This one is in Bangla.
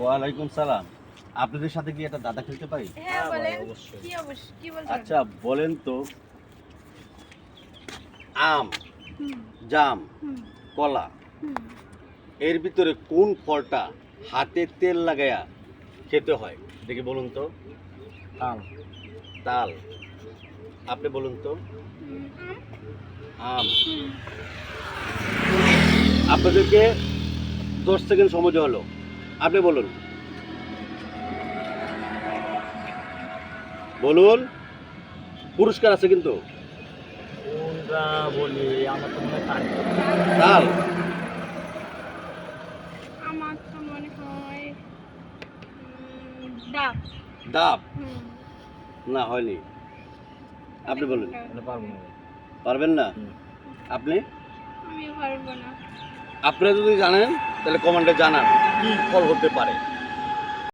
ওয়ালাইকুম সালাম। আপনাদের সাথে কি একটা দাদা খেলতে পারি? হ্যাঁ ভাই, বলেন। কি অবশ্যই। কি বলতে আচ্ছা বলেন তো। আম জাম কলা এর ভিতরে কোন ফলটা হাতে তেল লাগায়া খেতে হয়? দেখি বলুন তো। তাল। তাল। আপনি বলুন তো। আম। আপনাদেরকে দশ সেকেন্ড সময় হলো। আপনি বলুন। বলুন পুরস্কার আছে কিন্তু। তাল। ডাব। ডাব? না হয়নি। আপনি বলুন। মানে পারবেন না। আপনি? আমি পারব না। আপনারা যদি জানেন তাহলে কমেন্টে জানান কি ফল হতে পারে।